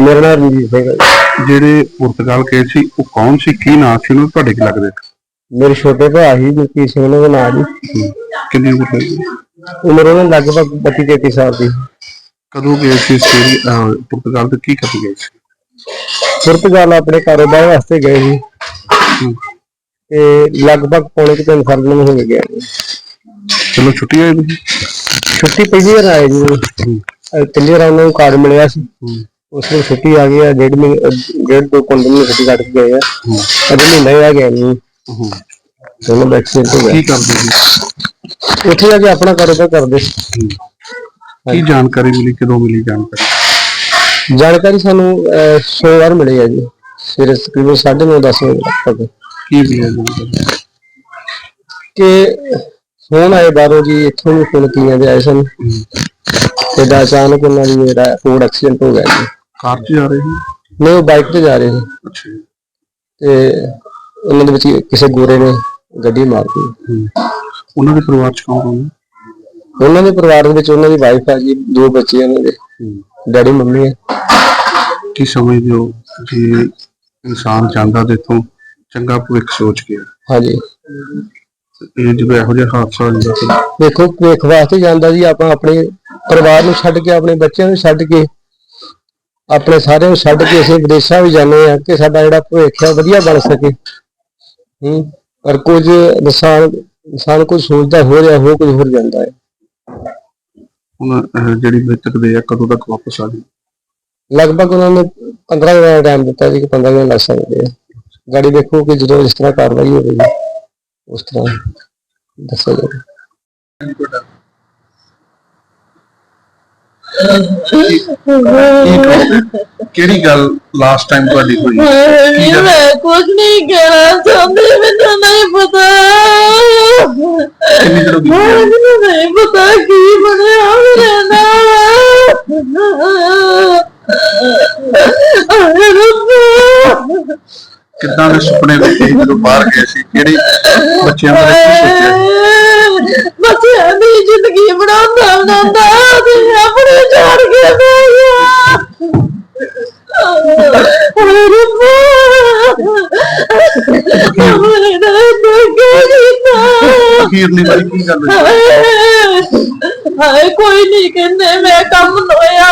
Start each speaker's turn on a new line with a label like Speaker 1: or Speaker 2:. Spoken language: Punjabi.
Speaker 1: ਮੇਰਾ ਨਾਮ ਰਣਜੀਤ ਸਿੰਘ ਹੈ ਜੀ।
Speaker 2: ਜਿਹੜੇ ਪੁਰਤਗਾਲ ਗਏ ਸੀ ਉਹ ਕੌਣ ਸੀ? ਕੀ ਨਾਂ ਸੀ ਉਹਨਾਂ ਦਾ? ਤੁਹਾਡੇ ਕੀ ਲੱਗਦੇ?
Speaker 1: ਮੇਰੇ ਛੋਟੇ ਭਰਾ ਸੀ ਜਗਦੀਸ਼ ਸਿੰਘ ਉਹਨਾਂ ਦਾ ਨਾਮ ਜੀ
Speaker 2: ਕਿੰਨੀ ਉਮਰ ਹੋਈ
Speaker 1: ਉਮਰ ਉਹਨਾਂ ਦੀ ਲਗਭਗ 32 33 ਸਾਲ ਦੀ।
Speaker 2: ਕਦੋਂ ਗਏ ਸੀ ਆਸਟ੍ਰੇਲੀਆ ਅਹ, ਪੁਰਤਗਾਲ ਤੇ ਕੀ ਕਰਨ ਗਏ ਸੀ?
Speaker 1: ਪੁਰਤਗਾਲ ਆਪਣੇ ਕਾਰੋਬਾਰ ਵਾਸਤੇ ਗਏ ਸੀ।
Speaker 2: ਹਮ,
Speaker 1: ਤੇ ਲਗਭਗ ਪੌਣੇ ਕੁ ਤਿੰਨ ਸਾਲ ਨੂੰ ਹੋ ਗਏ ਜੀ
Speaker 2: ਚਲੋ ਛੁੱਟੀ ਤੁਸੀਂ?
Speaker 1: ਛੁੱਟੀ ਪਹਿਲੀ ਵਾਰ ਆਏ ਜੀ। ਅਹ ਪਹਿਲੀ ਵਾਰ ਉਹਨਾਂ ਨੂੰ ਕਾਰਡ ਮਿਲਿਆ ਸੀ।
Speaker 2: ਹਮ,
Speaker 1: ਉਸ ਨੂੰ ਛੁੱਟੀ ਆ ਗਈ ਆ ਡੇਢ ਮਹੀਨੇ ਡੇਢ ਦੋ ਕੁ ਮਹੀਨੇ ਛੁੱਟੀ ਕੱਟ ਕੇ ਗਏ ਆ। ਅਜੇ ਮਹੀਨਾ ਹੀ ਆ ਗਿਆ ਨਹੀਂ। ਦੋਨੋਂ ਵੈਕਸੀਨ ਗਿਆ
Speaker 2: ਕੀ ਕਰਦੇ ਸੀ
Speaker 1: ਉੱਥੇ ਜਾ ਕੇ ਆਪਣਾ ਕਾਰੋਬਾਰ ਕਰਦੇ।
Speaker 2: ਕੀ ਜਾਣਕਾਰੀ ਮਿਲੀ ਕਦੋਂ ਮਿਲੀ ਜਾਣਕਾਰੀ?
Speaker 1: ਜਾਣਕਾਰੀ ਸਾਨੂੰ ਸੋਮਵਾਰ ਮਿਲੀ ਹੈ ਜੀ। ਸਵੇਰੇ ਤਕਰੀਬਨ 9:30 10 ਵਜੇ ਲਗਭਗ
Speaker 2: ਕੀ ਮਿਲਿਆ ਜਾਣਕਾਰੀ?
Speaker 1: ਕਿ ਫੋਨ ਆਏ ਬਾਹਰੋਂ ਜੀ ਇੱਥੋਂ ਵੀ ਫੋਨ ਕੀਆਂ ਦੇ ਆਏ ਸਨ। ਤੇ ਅਚਾਨਕ ਉਹਨਾਂ ਦੀ ਜਿਹੜਾ ਫੂਡ ਐਕਸੀਡੈਂਟ ਹੋ ਗਿਆ ਜੀ।
Speaker 2: ਕਾਰ 'ਚ ਜਾ ਰਹੇ ਸੀ?
Speaker 1: ਨਹੀਂ ਉਹ ਬਾਈਕ ਤੇ ਜਾ ਰਹੇ ਸੀ।
Speaker 2: ਅੱਛਾ
Speaker 1: ਤੇ ਉਹਨਾਂ ਦੇ ਵਿੱਚ ਕਿਸੇ ਗੋਰੇ ਨੇ ਗੱਡੀ ਮਾਰ ਦਿੱਤੀ।
Speaker 2: ਹਮ। ਉਹਨਾਂ ਦੇ ਪਰਿਵਾਰ 'ਚ ਕੌਣ ਕੌਣ ਹੈ?
Speaker 1: ਉਹਨਾਂ ਦੇ ਪਰਿਵਾਰ ਦੇ ਵਿੱਚ ਉਹਨਾਂ ਦੀ ਵਾਈਫ ਹੈ ਜੀ ਦੋ ਬੱਚੇ ਉਹਨਾਂ ਦੇ। ਡੈਡੀ ਮੰਮੀ ਹੈ
Speaker 2: ਕੀ ਸਮਝਦੇ ਹੋ ਜੇ ਇਨਸਾਨ ਜਾਂਦਾ ਤੇ ਇੱਥੋਂ ਚੰਗਾ ਭਵਿੱਖ ਸੋਚ ਕੇ
Speaker 1: ਹਾਂਜੀ।
Speaker 2: ਇਹ ਜਦੋਂ ਇਹੋ ਜਿਹਾ ਹਾਦਸਾ ਹੋ ਜਾਂਦਾ ਤਾਂ
Speaker 1: ਵੇਖੋ ਵੇਖ ਵਾਸਤੇ ਜਾਂਦਾ ਜੀ ਆਪਾਂ ਆਪਣੇ ਪਰਿਵਾਰ ਨੂੰ ਛੱਡ ਕੇ ਆਪਣੇ ਬੱਚਿਆਂ ਨੂੰ ਛੱਡ ਕੇ ਆਪਣੇ ਸਾਰਿਆਂ ਨੂੰ ਛੱਡ ਕੇ ਅਸੀਂ ਵਿਦੇਸ਼ਾਂ ਵੀ ਜਾਂਦੇ ਆ ਕਿ ਸਾਡਾ ਜਿਹੜਾ ਭਵਿੱਖ ਹੈ ਵਧੀਆ ਬਣ ਸਕੇ। ਹੂੰ ਪਰ ਕੁਝ ਇਨਸਾਨ ਇਨਸਾਨ ਕੁਝ ਸੋਚਦਾ ਹੋ ਰਿਹਾ ਹੋ ਕੁਝ ਹੋਰ ਜਾਂਦਾ ਹੈ।
Speaker 2: ਹੁਣ ਅਹ, ਜਿਹੜੀ ਮ੍ਰਿਤਕ ਦੇ ਆ ਕਦੋਂ ਤੱਕ ਵਾਪਸ ਆ ਜਾਏ
Speaker 1: ਲਗਭਗ ਉਹਨਾਂ ਨੇ 15 ਦਿਨ ਦਾ ਟਾਈਮ ਦਿੱਤਾ ਜੀ ਕਿ 15 ਦਿਨ ਲੱਗ ਸਕਦੇ ਆ। ਗਾੜੀ ਦੇਖੋ ਕਿ ਜਦੋਂ ਇਸ ਤਰ੍ਹਾਂ ਕਾਰਵਾਈ ਹੋਵੇਗੀ ਉਸ ਤਰ੍ਹਾਂ ਦੱਸਿਆ ਜਾਵੇ
Speaker 2: ਕਿਹੜੀ ਗੱਲ ਲਾਸਟ ਟਾਈਮ ਤੁਹਾਡੀ ਹੋਈ?
Speaker 3: ਮੈਂ ਕੁਝ ਨਹੀਂ ਕਹਿਣਾ ਚਾਹੁੰਦੀ ਮੈਨੂੰ ਨਹੀਂ ਪਤਾ।
Speaker 2: ਕਿੰਨੀ ਦੇਰ ਹੋ ਗਈ? ਹੈ?
Speaker 3: ਮੈਨੂੰ ਨਹੀਂ ਪਤਾ ਕੀ ਬਣਿਆ ਮੇਰੇ ਨਾਲ।
Speaker 2: ਕਿੱਦਾਂ ਦੇ ਸੁਪਨੇ ਸੀ ਜਦੋਂ ਬਾਹਰ ਗਏ ਸੀ? ਕਿਹੜੀ ਬੱਚਿਆਂ ਬਾਰੇ ਕੀ ਸੋਚਿਆ?
Speaker 3: ਬੱਚਿਆਂ ਦੀ ਜ਼ਿੰਦਗੀ ਬਣਾਉਂਦਾ ਤੇ ਆਪਣੇ ਛੱਡ ਕੇ ਬਹਿ ਗਿਆ ਹਾਏ ਰੱਬਾ ਮੇਰੇ ਨਾਲ
Speaker 2: ਅਖੀਰਲੀ ਵਾਰੀ ਕੀ ਗੱਲ ਹੋਈ
Speaker 3: ਹਾਏ ਕੋਈ ਨਹੀਂ ਕਹਿੰਦੇ ਮੈਂ ਕੰਮ ਲੋਇਆਂਗੇ